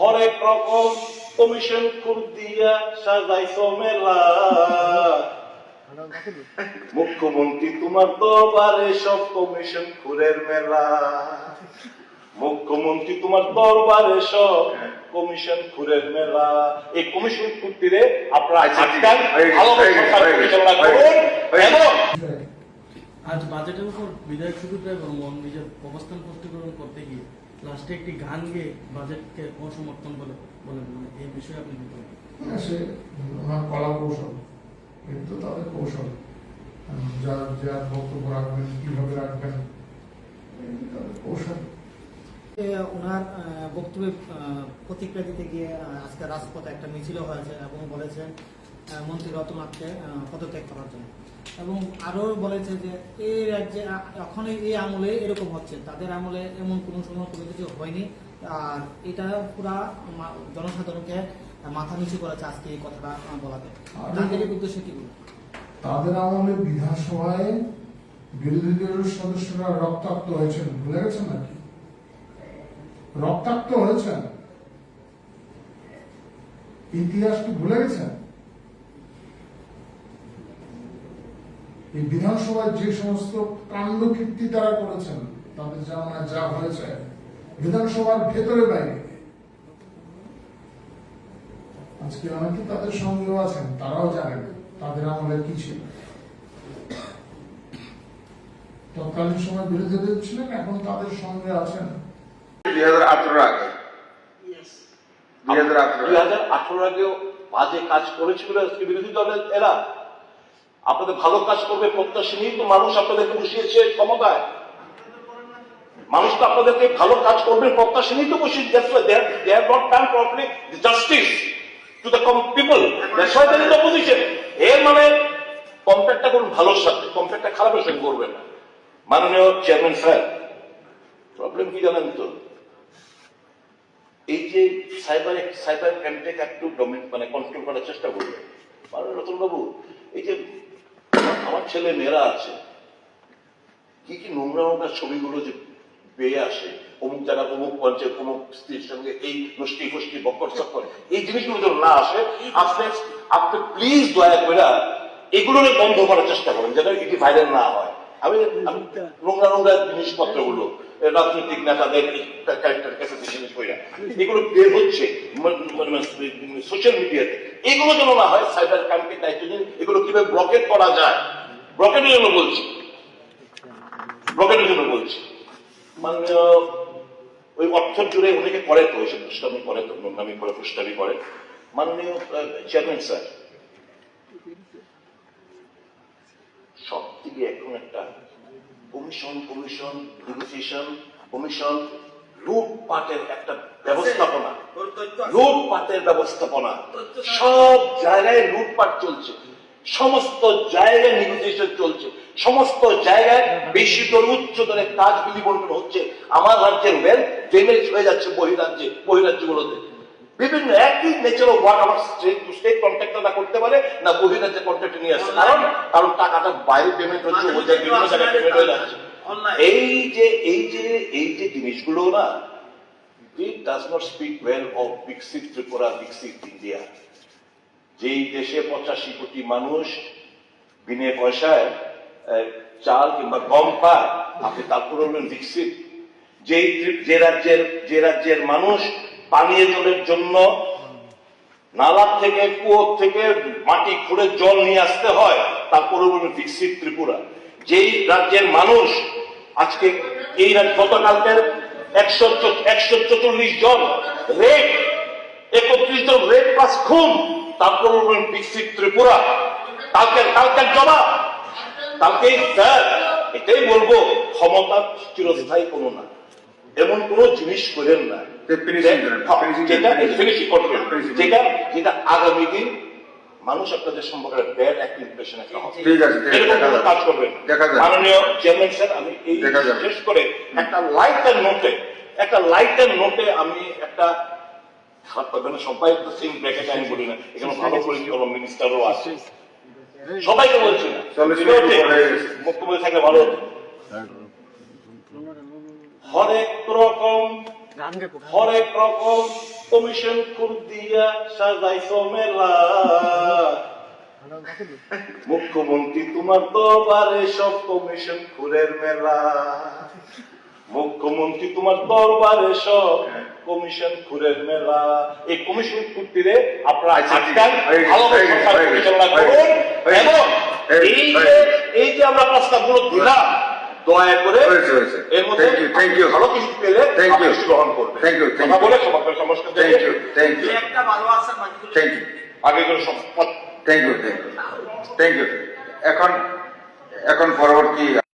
হরেক রকম কমিশন খুর দিয়া সাজাইছো মেলা। মুখ্যমন্ত্রী তোমার দরবারে সব কমিশন খুরের মেলা। মুখ্যমন্ত্রী তোমার দরবারে সব কমিশন খুরের মেলা। এই কমিশন খুঁটিরে আপনারা পরিচালনা করুন এবং আজ বাজেটের উপর বিধায়ক সুদীপ রায় বর্মন নিজের অবস্থান স্পষ্টীকরণ করতে গিয়ে। লাস্টে একটি গান গেয়ে বাজেটকে অসমর্থন বলে বলেন। মানে এই বিষয়ে আপনি কি বলেন? সে ওনার কলা কৌশল কিন্তু তাদের কৌশল। যার যার বক্তব্য রাখবেন কীভাবে রাখবেন তাদের কৌশল। এ, ওনার আহ, বক্তব্যে প্রতিক্রিয়া দিতে গিয়ে আজকে রাজপথে একটা মিছিল হয়েছে এবং বলেছেন মন্ত্রী রতনাথকে পদত্যাগ করার জন্য। এবং আরও বলেছে যে এই রাজ্যে এখন এই আমলে এরকম হচ্ছে। তাদের আমলে এমন কোনো সময় কোনো কিছু হয়নি। আর এটা পুরা জনসাধারণকে মাথা নিচু করেছে আজকে এই কথাটা বলাতে। তাদের উদ্দেশ্যে কি তাদের আমলে বিধানসভায় বিরোধী দলের সদস্যরা রক্তাক্ত হয়েছেন। ভুলে গেছেন নাকি? রক্তাক্ত হয়েছেন? ইতিহাস কি ভুলে গেছেন? এই বিধানসভায় যে সমস্ত কাণ্ড কীর্তি তারা করেছেন তাদের জামানায় যা হয়েছে বিধানসভার ভেতরে বাইরে। আজকে অনেকে তাদের সঙ্গেও আছেন তারাও জানেন তাদের আমলে কি ছিল। তৎকালীন সময় বিরোধী দল ছিলেন এখন তাদের সঙ্গে আছেন। দুই হাজার আঠারো আগে। দুই হাজার আঠারো আগেও বাজে কাজ করেছিল আজকে বিরোধী দলের এরা। আপনাদের ভালো কাজ করবে প্রত্যাশী নিয়ে তো মানুষ আপনাদেরকে বসিয়েছে ক্ষমতায়। মানুষ তো আপনাদেরকে ভালো কাজ করবে প্রত্যাশী নিয়ে তো বসিয়ে they have not done properly justice to the people that's why there is opposition এর মানে কম্পেয়ারটা করুন ভালোর সাথে। কম্পেয়ারটা খারাপের করবেন না। মাননীয় চেয়ারম্যান স্যার প্রবলেম কি জানেন তো? এই যে সাইবার সাইবার ক্রাইমটাকে একটু ডোমেন মানে কন্ট্রোল করার চেষ্টা করবে রতন বাবু এই যে আমার ছেলে মেয়েরা আছে। কি কি নোংরা নোংরা ছবিগুলো যে পেয়ে আসে, অমুক জায়গা অমুক পঞ্চে অমুক স্ত্রীর সঙ্গে এই গোষ্ঠী গোষ্ঠী, বকর চক্কর, এই জিনিসগুলো যেন না আসে, আপনি আপনি প্লিজ দয়া করে এগুলো বন্ধ করার চেষ্টা করেন, যেন এটি ভাইরাল না হয়। আমি নোংরা নোংরা জিনিসপত্রগুলো রাজনৈতিক নেতাদের এগুলো বের হচ্ছে সোশ্যাল মিডিয়াতে এগুলো যেন না হয় সাইবার ক্রাইমকে দায়িত্ব নিন এগুলো কীভাবে ব্লকেট করা যায়? ব্লকেটের জন্য বলছি। ব্লকেটের জন্য বলছি। মাননীয়, ওই অর্থ জুড়ে অনেকে করে তো ওইসব দুষ্টামি করে তো, নোংরামি করে ফুষ্টামি করে। মাননীয় চেয়ারম্যান স্যার সব থেকে এখন একটা কমিশন কমিশন নেগোসিয়েশন কমিশন লুটপাটের একটা ব্যবস্থাপনা। লুটপাটের ব্যবস্থাপনা। সব জায়গায় লুটপাট চলছে। সমস্ত জায়গায় নেগোসিয়েশন চলছে। সমস্ত জায়গায় বেশি দর উচ্চ দরে কাজ বিলি বন্টন হচ্ছে। আমার রাজ্যের ওয়েল ড্রেনেজ হয়ে যাচ্ছে বহিরাজ্যে বহিরাজ্যগুলোতে। বিভিন্ন একই নেচার অফ ওয়ার্ক আমার স্টেট টু স্টেট কন্ট্রাক্টররা করতে পারে না বহিরাজ্যে কন্ট্রাক্ট নিয়ে আসছে। কারণ কারণ টাকাটা বাইরে পেমেন্ট হচ্ছে ওই জায়গায় বিভিন্ন জায়গায় পেমেন্ট হয়ে যাচ্ছে। এই যে এই যে এই যে জিনিসগুলো না it does not speak well of বিকশিত ত্রিপুরা বিকশিত ইন্ডিয়া যেই দেশে পঁচাশি কোটি মানুষ বিনে পয়সায় চাল কিংবা গম পায় আপনি তারপর হলেন বিকশিত যেই যে রাজ্যের যে রাজ্যের মানুষ পানীয় জলের জন্য নালা থেকে কুয়ো থেকে মাটি খুঁড়ে জল নিয়ে আসতে হয় তারপরে হলেন বিকশিত ত্রিপুরা। যেই রাজ্যের মানুষ আজকে এই গতকালকের একশো একশো চল্লিশ জন রেপ, একত্রিশ জন রেপ প্লাস খুন তারপর বিকশিত ত্রিপুরা। কালকের কালকের জবাব? কালকে স্যার, এটাই বলব, ক্ষমতা চিরস্থায়ী কোনো না। এমন কোন জিনিস করেন না। যেটা যেটা আগামী দিন মানুষ আপনাদের সম্পর্কে ব্যাড একটা ইমপ্রেশন হবে। ঠিক আছে। কাজ করবেন। মাননীয় চেয়ারম্যান স্যার আমি এই করে একটা লাইটার নোটে একটা লাইটার নোটে আমি একটা খারাপ পাবেন না সবাই তো সেম ব্র্যাকেটে আমি বলি না। এখানে ভালো মিনিস্টারও আছে। সবাইকে বলছি না। মুখ্যমন্ত্রী থাকলে ভালো হতো। হরেক রকম হরেক রকম কমিশন খুর দিয়া সাজাইছো মেলা মুখ্যমন্ত্রী তোমার দরবারে সব কমিশন খুরের মেলা। মুখ্যমন্ত্রী তোমার দরবারে সব কমিশন খুরের মেলা। এই কমিশন খুঁটিরে আপনারা আচ্ছা, আজকাল ভালোভাবে এবং এই যে এই যে আমরা প্রস্তাবগুলো দিলাম দয়া করে। এর মধ্যে থ্যাংক ইউ. ভালো কিছু পেলে থ্যাংক ইউ গ্রহণ করবে। থ্যাংক ইউ কথা বলে সবার সমস্যা থ্যাংক ইউ থ্যাংক ইউ একটা ভালো আছে বাকিগুলো থ্যাংক ইউ আগে করে thank you thank you thank you এখন এখন পরবর্তী